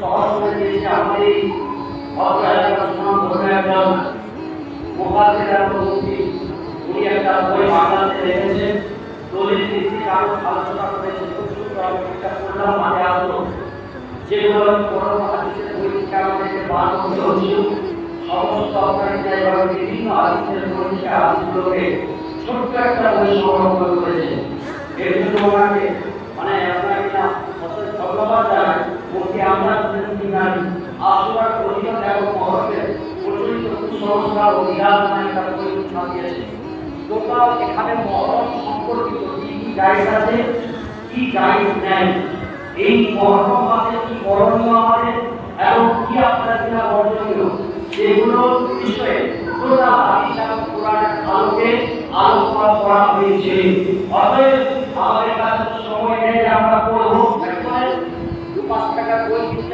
সহজ করে দিয়েছে আমাদের এই এলাকার ধরে আলোচনা করেছেন খুব সুন্দর হচ্ছিল সমস্ত জায়গায় বিভিন্ন হাদিসের হাদিসগুলোকে ছোট্ট একটা বই সংগ্রহ করে এর জন্য ওনাকে মানে আপনাকে ধন্যবাদ জানাই। মুক্তি আমরা নারী আসবার অধীন এবং মহরমের প্রচলিত কুসংস্কার ও বিরাজ মানে তার বই ছাপিয়েছে টোটাল এখানে মহরম সম্পর্কিত কি কি জায়গা আছে, কি জায়গা নেই? এই মহরম মাসে কি করণীয় আমাদের, এবং কি আপনার কিনা বর্জনীয় সেগুলো বিষয়ে হাদিস এবং কোরআনের আলোকে আলোচনা করা হয়েছে। অতএব আমাদের কাছে সময় নেই, আমরা পড়ব একবারে দু পাঁচ টাকা বই কিনতে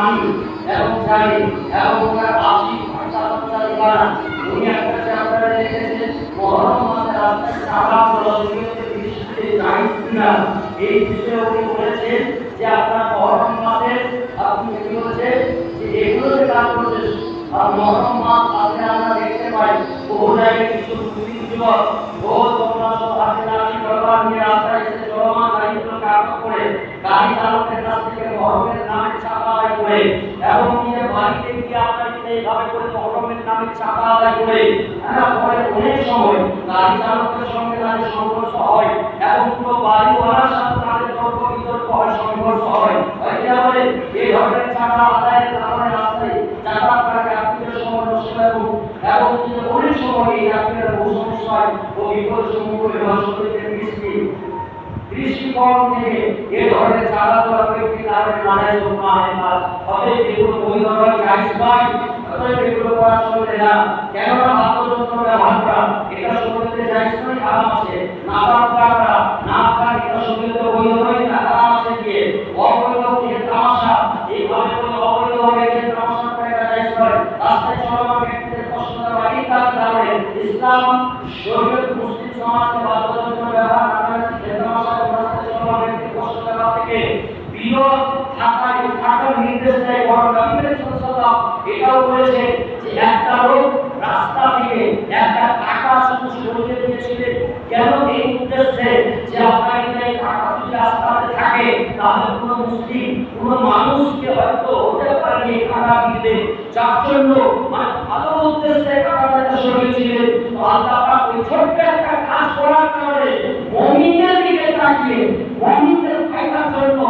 মানি এবং জানি, এবং জায়েজ কিনা? এই বিষয়ে উনি যে আপনার মহরম মাসে আপনি কি হচ্ছে যে এগুলো যে কাজ করছে, আর মহরম মাস আসলে দেখতে পাই বহু জায়গায় কিছু যুবক নামে চাপা আদায় করে হ্যাঁ পরে অনেক সময় গাড়ি চালকের সঙ্গে তাদের সংঘর্ষ হয় এবং পুরো বাড়িওয়ালার সাথে তাদের তর্ক বিতর্ক হয়, সংঘর্ষ হয়। হয় বলে এই ধরনের চাপা আদায়ের কারণে রাস্তায় চাপা করাকে আপনাদের সময় নষ্ট এবং এবং অনেক সময় এই আপনাদের বহু সমস্যায় ও বিপদ সম্মুখীন হওয়ার শরীরের বৃষ্টি দৃষ্টিকোণ থেকে এ ধরনের চালা দেওয়া ব্যক্তি কারণে মানায় আনে না অতএব এগুলো পরিধরণ চাইছে অতএব এগুলো করা চলবে না। কেননা বাদ্যযন্ত্র ব্যবহার করা এটা শরীরে চাইছে নয় হারাম আছে নাচার করা নাচ গান এটা শরীরে বৈধ নয় না হারাম আছে দিয়ে তামাশা এইভাবে কোনো অবৈধ হবে যে তামাশা করে এটা চাইছে নয় রাস্তায় চলমান ব্যক্তিদের কষ্ট দেওয়া এই কারণে ইসলাম শরীয়ত মুসলিম সমাজকে বাদ্যযন্ত্র ব্যবহার না করে তামাশা করে রাস্তায় চলমান ব্যক্তির কষ্ট দেওয়া থেকে বিরোধ থাকার থাকার নির্দেশ দেয় বড় নবীর সাল্লাল্লাহু এটাও যে একটা রাস্তা থেকে একটা কাটা শুধু সরিয়ে দিয়েছিলেন। কেন? এই উদ্দেশ্যে যে আপনার এই কাটা যদি রাস্তাতে থাকে, তাহলে কোনো মুসলিম, কোনো মানুষকে হয়তো হতে পারে এই কাটা দিতে। যার জন্য মানে ভালো উদ্দেশ্যে কাটাটা সরিয়েছিলেন আল্লাহ ওই ছোট্ট একটা কাজ করার কারণে মুমিনের দিকে তাকিয়ে, মুমিনদের ফায়দার জন্য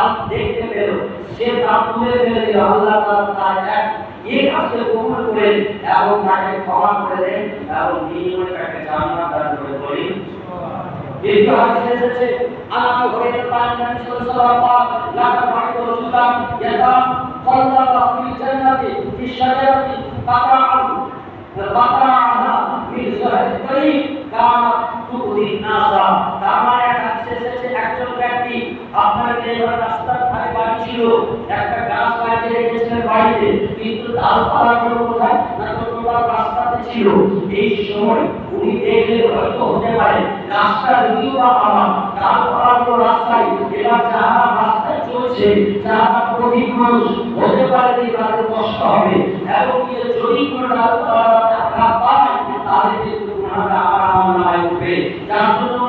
দাম দেখতে পেল সে দাম তুলে ফেলে দিল আল্লাহ তাআলা তার এক এই কাজকে কবুল করেন এবং তাকে ক্ষমা করে দেন এবং বিনিময়ে তাকে জান্নাত দান করে বলি দীর্ঘ হাদিসে এসেছে আনাবি হুরায়রা তাআলা নবী সাল্লাল্লাহু আলাইহি ওয়াসাল্লাম লা তাফাইতু রাজুলান ইয়াতাম قلب في الجنة في الشجرة قطعا قطعها যে রাস্তার ধারে বাড়ি ছিল একটা গাছ লাগিয়ে রেখেছিলেন বাড়িতে, কিন্তু ডালপালাগুলো কোথায় না টোটাল রাস্তাতে ছিল। এই সময় উনি দেখলে হয়তো হতে পারে রাস্তা যদিও বা আমার ডালপালাগুলো রাস্তায়। এবার যারা রাস্তায় চলছে, যারা প্রতি মানুষ, হতে পারে যে তাদের কষ্ট হবে। এবং যদি কোনো ডালপালা পায় তাহলে কিন্তু আমার আমার নামায় উঠবে। যার জন্য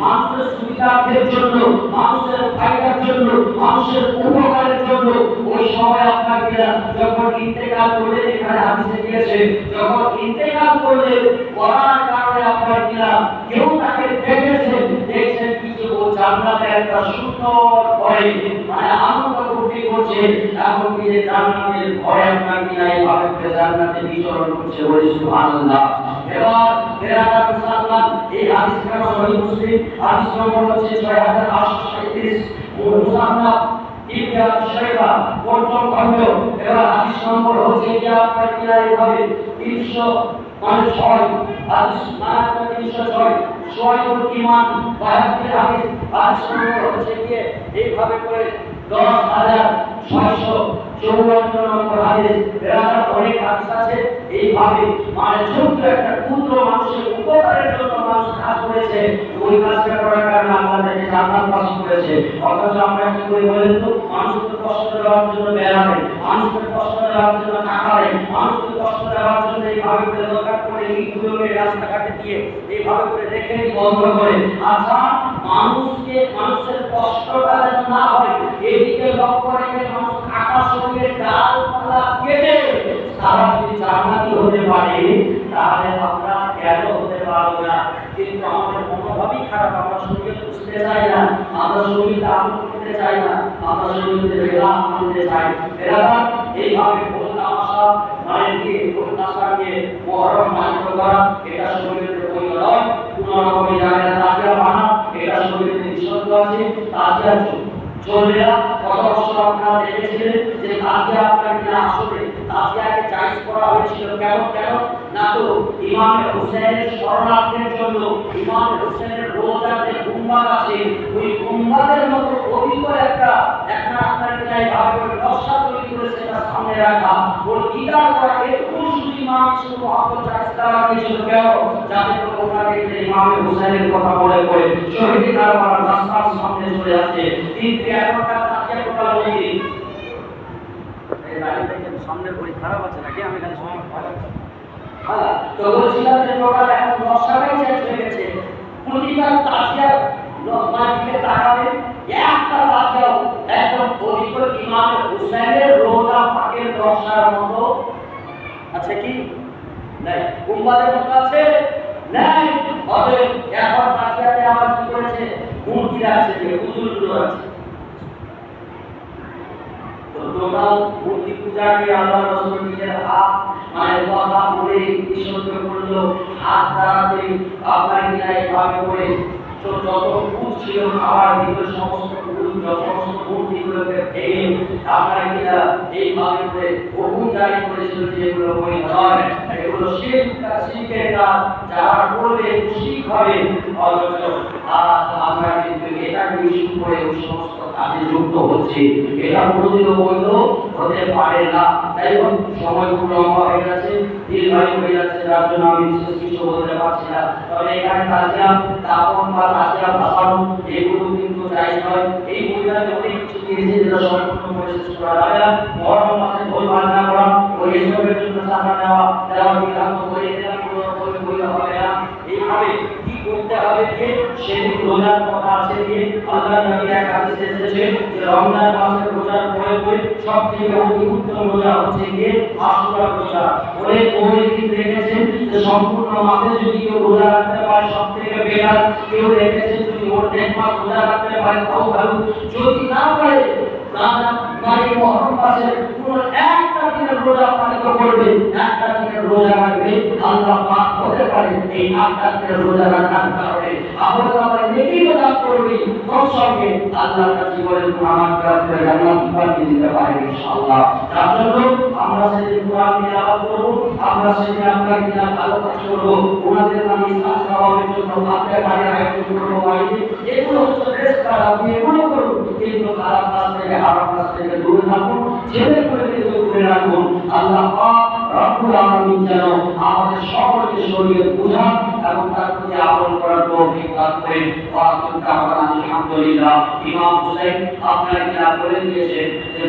মানুষের সুবিধার্থের জন্য, মানুষের ফায়দার জন্য, মানুষের উপকারের জন্য ওই সময় আপনাকে যখন ইন্তেকাল করলেন এখানে হাদিসে গিয়েছে যখন ইন্তেকাল করলেন করার কারণে আপনার কেউ তাকে দেখেছেন দেখছেন কিছু ও জান্নাতে একটা সুন্দর করে মানে আনন্দ ফুটি করছে এখন কি জান্নাতের ঘরে আপনার কিনা এইভাবে জান্নাতে বিচরণ করছে বলে সুবহানাল্লাহ। এবার বেরাদা মুসলমান এই হাদিস খানা সহিহ মুসলিম হাদিস নম্বর হচ্ছে 6837 মুসান্নাফ ইবনে আবি শাইবা, পঞ্চম খণ্ড। এবার হাদিস নম্বর হচ্ছে কি আপনার কিনা এইভাবে 300 মানে 6 হাদিস আপনার 306 সোয়াইবুল ঈমান। বায়াতির হাদিস। হাদিস নম্বর হচ্ছে কি? এইভাবে করে 10600 চৌরান্ন নম্বর হাদিস। বেরাদার অনেক হাদিস আছে। এইভাবে মানে ছোট্ট একটা ক্ষুদ্র মানুষের উপকারের জন্য মানুষ কাজ করেছে। ওই কাজটা করার কারণে আমাদেরকে জান্নাত পাস করেছে। অথচ আমরা কি করি বলেন তো? মানুষকে কষ্ট দেওয়ার জন্য বেড়াবে মানুষকে কষ্ট দেওয়ার জন্য টাকাবে মানুষকে কষ্ট দেওয়ার জন্য এইভাবে করে দরকার করে ইটগুলোকে রাস্তাঘাটে দিয়ে এইভাবে করে রেখে বন্ধ করে। আচ্ছা মানুষকে মানুষের কষ্টটা যেন না হয়, এদিকে লক্ষ্য রেখে মানুষ তাহলে আমরা কেন হতে পারব না? বুঝতে চাই না, আমরা শরীরটা আমল করতে চাই না এইভাবে ভোল তামাশা মানে দিয়ে মান্য করা, এটা শরীরের তাজিয়া বানা এটা শরীরের নিঃশব্দ আছে, তাজিয়া চলবে না কত বছর আপনারা দেখেছিলেন যে তাজিয়া আপনার কিনা আসলে তাজিয়াকে চাইজ করা হয়েছিল কেন? কেন? না তো ইমাম হোসেনের শরণার্থীর জন্য, ইমাম হোসেনের রোজা যে গুম্বাদ আছে, ওই গুম্বাদের মতো অভিজ্ঞ একটা একটা আপনার এইভাবে করে নকশা করে সেটা সামনে রাখা ওর দিদার করা একটু শুধু ইমাম শুধু মহাপত চাইজ করা কেন যাতে করে দেখলে ইমাম কথা বলে করে শহীদ কারবার রাস্তার সামনে চলে আসে তিন এগারোটা তাজিয়া এই গাড়িটা কিন্তু সামনের বড়ি খারাপ আছে নাকি আমি খালি সময় হ্যাঁ তো বলছিলাম যে টোটাল এখন নকশাটাই চেঞ্জ হয়ে গেছে প্রতিটা তাজিয়ার মাটিকে তাকাবে একটা তাজিয়াও একদম পবিত্র ইমাম হুসাইনের রোজা পাকের নকশার মতো। আছে কি? নাই। গুম্বাদের মতো আছে? নাই। অতএব এখন তাজিয়াতে আবার কি করেছে? মূর্তিরা আছে যে পুতুলগুলো আছে। তো টোটাল মূর্তি পূজাকে আল্লাহ রসুল নিজের হাত মানে কথা বলে নিঃসর্গ করল, হাত দ্বারাতে আপনার কিনা এইভাবে করে তো যত ভূত ছিল খাবার ভিতরে সমস্ত ভূত যত সমস্ত মূর্তিগুলোকে ভেঙে আপনার কিনা এইভাবে করে হুকুম জারি করেছিল যে বই নয়? এগুলো শিখ শিখের কাজ যারা করবে, শিখ হবে। অথচ আজ আমরা কিন্তু এটাকে ইস্যু করে ওই সমস্ত কাজে যুক্ত হচ্ছে। এটা কোনোদিন বৈধ হতে পারে না। তাই সময় খুব লম্বা হয়ে গেছে দীর্ঘায়ু হয়ে যাচ্ছে, যার জন্য আমি বিশেষ কিছু বলতে পারছি না। তবে এখানে তাজিয়া তাপন বা তাজিয়া ভাষানো এগুলো কিন্তু চাই নয় এই বইটাতে অনেক কিছু দিয়েছে যেটা সম্পূর্ণ করে শেষ করা যাবে না মহরম মাসে ভুল ভান্না করা ওই এসবের জন্য চাঁদা নেওয়া দেওয়া বিধান করে দিলাম কোনো বই হবে না এইভাবে কি করতে হবে যে সেদিন রোজার কথা আছে যে আল্লাহ নবী এক হাদিসে এসেছে যে রমজান মাসের রোজার পরে পরে সব থেকে অতি উত্তম রোজা হচ্ছে গিয়ে আশুরা রোজা অনেক পণ্ডিত দেখেছেন যে সম্পূর্ণ মাসে যদি কেউ রোজা রাখতে পারে সব থেকে বেটার কেউ দেখেছে যদি ওর অর্ধেক মাস রোজা রাখতে পারে, তাও ভালো। যদি না পারে, না একটা দিনের রোজা রোজা রাখবে, আল্লাহ পাক হতে পারে এই আটটা দিনের রোজা রাখার করবে তোর সঙ্গে আল্লাহর কাছে বলেন, আমার কাছে জান্নাত পাঠিয়ে দিতে পারে ইনশাআল্লাহ। তার জন্য আমরা সেদিন কোরআন তিলাওয়াত করব, আমরা সেদিন আপনার কিনা ভালো কাজ করব, ওনাদের নামে ইসলাম সমাবের জন্য আপনার বাড়ির আয়োজন করব, বাড়িতে এগুলো হচ্ছে ড্রেস আপনি এগুলো করুন, কিন্তু খারাপ কাজ থেকে, হারাম কাজ থেকে দূরে থাকুন ছেলে করে দূরে রাখুন। আল্লাহ পাক রব্বুল আলামিন যেন আমাদের সকলকে শরীরে বুঝা এবং তার প্রতি আমল করার তৌফিক দান করেন। আলহামদুলিল্লাহ। ইমাম হুসাইন আপনারা কি বলে দিয়েছেন যে